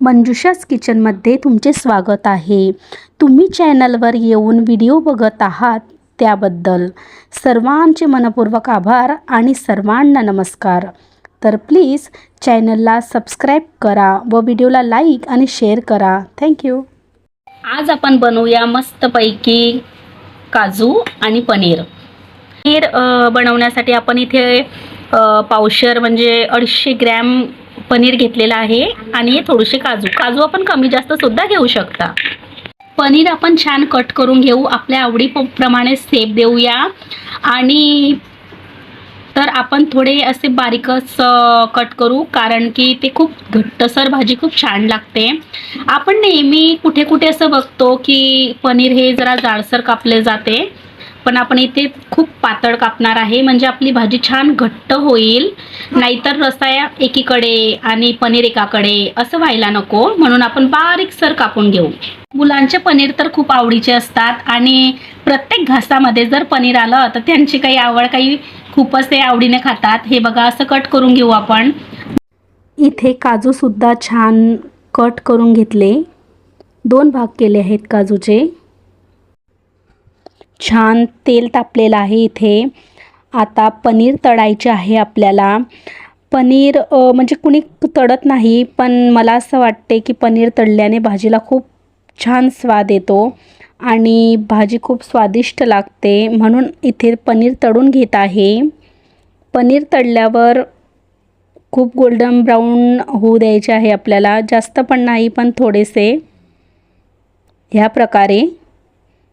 मंजुषाच किचनमध्ये तुमचे स्वागत आहे. तुम्ही चॅनलवर येऊन व्हिडिओ बघत आहात त्याबद्दल सर्वांचे मनपूर्वक आभार आणि सर्वांना नमस्कार. तर प्लीज चॅनलला सबस्क्राईब करा व व्हिडिओला लाईक आणि शेअर करा. थँक्यू आज आपण बनवूया मस्तपैकी काजू आणि पनीर. पनीर बनवण्यासाठी आपण इथे पावशर म्हणजे अडीचशे ग्रॅम पनीर घेतलेलं आहे आणि थोडेसे काजू. काजू आपण कमी जास्त सुद्धा घेऊ शकता. पनीर आपण छान कट करून घेऊ. आपल्या आवडीप्रमाणे सेप देऊया. आणि तर आपण थोडे असे बारीकच कट करू. कारण की ते खूप घट्टसर भाजी खूप छान लागते. आपण नेहमी कुठे कुठे असं बघतो की पनीर हे जरा जाडसर कापले जाते. पण आपण इथे खूप पातळ कापणार आहे. म्हणजे आपली भाजी छान घट्ट होईल. नाहीतर रसाया एकीकडे आणि पनीर एकाकडे असं व्हायला नको. म्हणून आपण बारीकसर कापून घेऊ. मुलांचे पनीर तर खूप आवडीचे असतात आणि प्रत्येक घासामध्ये जर पनीर आलं तर त्यांची काही आवड काही खूपच ते आवडीने खातात. हे बघा असं कट करून घेऊ आपण. इथे काजूसुद्धा छान कट करून घेतले. दोन भाग केले आहेत काजूचे. छान तेल तापलेलं आहे इथे. आता पनीर तळायचे आहे आपल्याला. पनीर म्हणजे कुणी तळत नाही पण मला असं वाटते की पनीर तळल्याने भाजीला खूप छान स्वाद येतो आणि भाजी खूप स्वादिष्ट लागते. म्हणून इथे पनीर तळून घेत आहे. पनीर तळल्यावर खूप गोल्डन ब्राऊन होऊ द्यायचे आहे आपल्याला. जास्त पण नाही पण थोडेसे. ह्या प्रकारे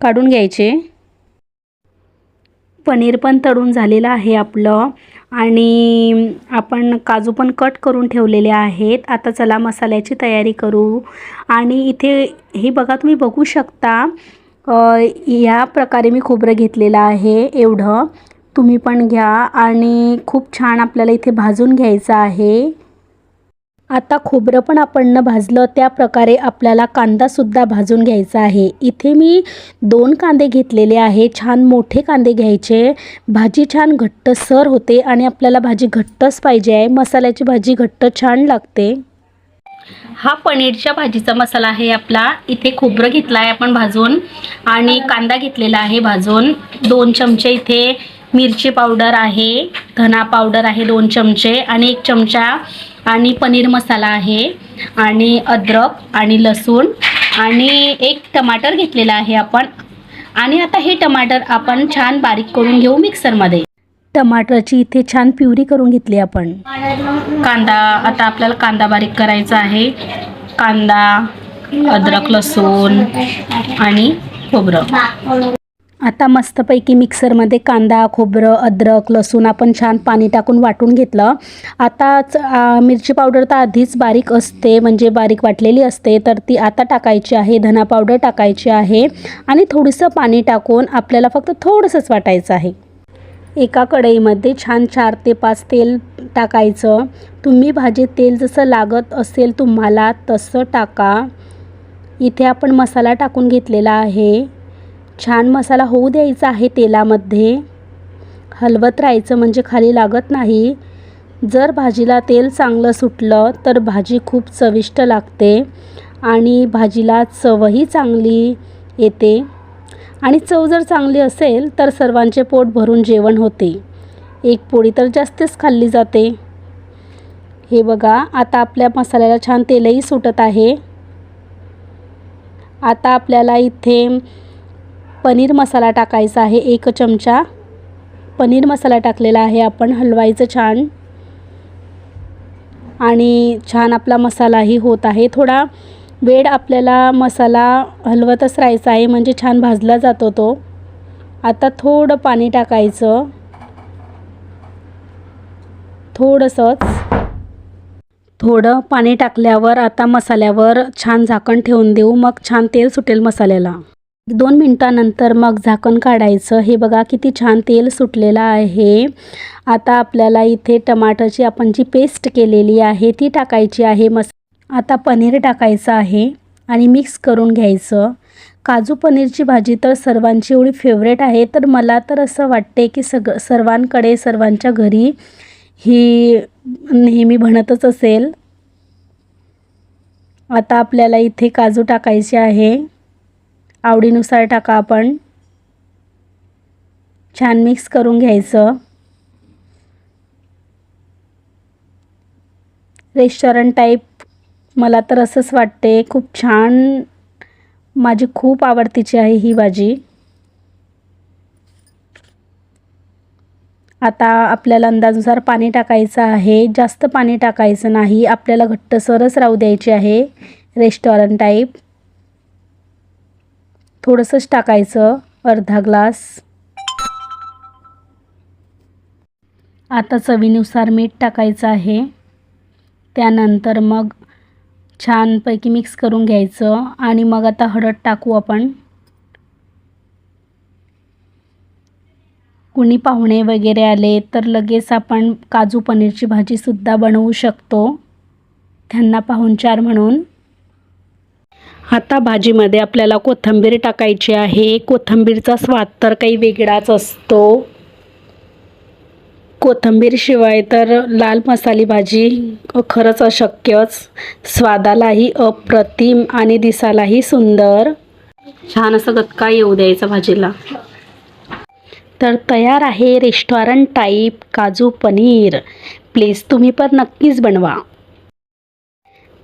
काढून घ्यायचे. पनीर पण तळून झालेलं आहे आपलं. आणि आपण काजू पण कट करून ठेवलेले आहेत. आता चला मसाल्याची तयारी करू. आणि इथे हे बघा तुम्ही बघू शकता या प्रकारे मी खोबरं घेतलेलं आहे. एवढं. तुम्ही पण घ्या. आणि खूप छान आपल्याला इथे भाजून घ्यायचं आहे. आता खोबरं पण आपण न भाजलं त्या प्रकारे आपल्याला कांदासुद्धा भाजून घ्यायचा आहे. इथे मी दोन कांदे घेतलेले आहे छान मोठे कांदे घ्यायचे. भाजी छान घट्टसर होते आणि आपल्याला भाजी घट्टच पाहिजे आहे. मसाल्याची भाजी घट्ट छान लागते. हा पनीरच्या भाजीचा मसाला आहे आपला. इथे खोबरं घेतला आहे आपण भाजून आणि कांदा घेतलेला आहे भाजून. दोन चमचे इथे मिरची पावडर आहे धना पावडर आहे दोन चमचे आणि एक चमचा आणि पनीर मसाला आहे आणि अद्रक आणि लसूण आणि एक टमाटर घेतलेला आहे आपण. आणि आता हे टमाटर आपण छान बारीक करून घेऊ मिक्सरमध्ये. टमाटरची इथे छान प्युरी करून घेतली आपण. कांदा आता आपल्याला कांदा बारीक करायचा आहे. कांदा अद्रक लसूण आणि खोबरं. आता मस्तपैकी मिक्सरमध्ये कांदा खोबरं अद्रक लसूण आपण छान पाणी टाकून वाटून घेतलं. आताच मिरची पावडर तर आधीच बारीक असते म्हणजे बारीक वाटलेली असते तर ती आता टाकायची आहे धना पावडर टाकायची आहे आणि थोडंसं पाणी टाकून आपल्याला फक्त थोडंसंच वाटायचं आहे. एका कढईमध्ये छान चार ते पाच तेल टाकायचं. तुम्ही भाजीत तेल जसं लागत असेल तुम्हाला तसं टाका. इथे आपण मसाला टाकून घेतलेला आहे. छान मसाला होऊ द्यायचा आहे तेलामध्ये. हलवत राहायचं म्हणजे खाली लागत नाही. जर भाजीला तेल चांगलं सुटलं तर भाजी खूप चविष्ट लागते आणि भाजीला चवही चांगली येते. आणि चव जर चांगली असेल तर सर्वांचे पोट भरून जेवण होते. एक पोळी तर जास्तच खाल्ली जाते. हे बघा आता आपल्या मसाल्याला छान तेलही सुटत आहे. आता आपल्याला इथे पनीर मसाला टाकायचा आहे एक चमचा. पनीर मसाला टाकलेला आहे आपण हलवायचं छान. आणि छान आपला मसालाही होत आहे. थोडा वेळ आपल्याला मसाला हलवतच राहायचा आहे म्हणजे छान भाजला जातो तो. आता थोडं पाणी टाकायचं. थोडंसंच. थोडं पाणी टाकल्यावर आता मसाल्यावर छान झाकण ठेवून देऊ. मग छान तेल सुटेल मसाल्याला. दोन मिनटानंतर मग झाकण काढायचं. हे बघा किती छान तेल सुटलेलं आहे. आता आपल्याला इथे टमाटरची आपण जी पेस्ट केलेली आहे ती टाकायची आहे. मस आता पनीर टाकायचं आहे आणि मिक्स करून घ्यायचं. काजू पनीरची भाजी तर सर्वांची एवढी फेवरेट आहे. तर मला तर असं वाटते की सग सर्वांकडे सर्वांच्या घरी ही नेहमी बनतच असेल. आता आपल्याला इथे काजू टाकायचे आहे. आवडीनुसार टाका आपण. छान मिक्स करून घ्यायचं. रेस्टॉरंट टाईप मला तर असंच वाटते. खूप छान माझी खूप आवडतीची आहे ही भाजी. आता आपल्याला अंदाजानुसार पाणी टाकायचं आहे. जास्त पाणी टाकायचं नाही. आपल्याला घट्टसरच राहू द्यायची आहे. रेस्टॉरंट टाईप थोडंसंच टाकायचं अर्धा ग्लास. आता चवीनुसार मीठ टाकायचं आहे. त्यानंतर मग छानपैकी मिक्स करून घ्यायचं आणि मग आता हळद टाकू आपण. कुणी पाहुणे वगैरे आले तर लगेच आपण काजू पनीरची भाजीसुद्धा बनवू शकतो. त्यांना पाहुणचार म्हणून. आता भाजीमध्ये आपल्याला कोथिंबीर टाकायची आहे. कोथिंबीरचा स्वाद तर काही वेगळाच असतो. कोथिंबीरशिवाय तर लाल मसाली भाजी खरंच अशक्यच. स्वादालाही अप्रतिम आणि दिसायलाही सुंदर. छान असं गतका येऊ द्यायचा भाजीला. तर तयार आहे रेस्टॉरंट टाईप काजू पनीर. प्लीज तुम्ही पण नक्कीच बनवा.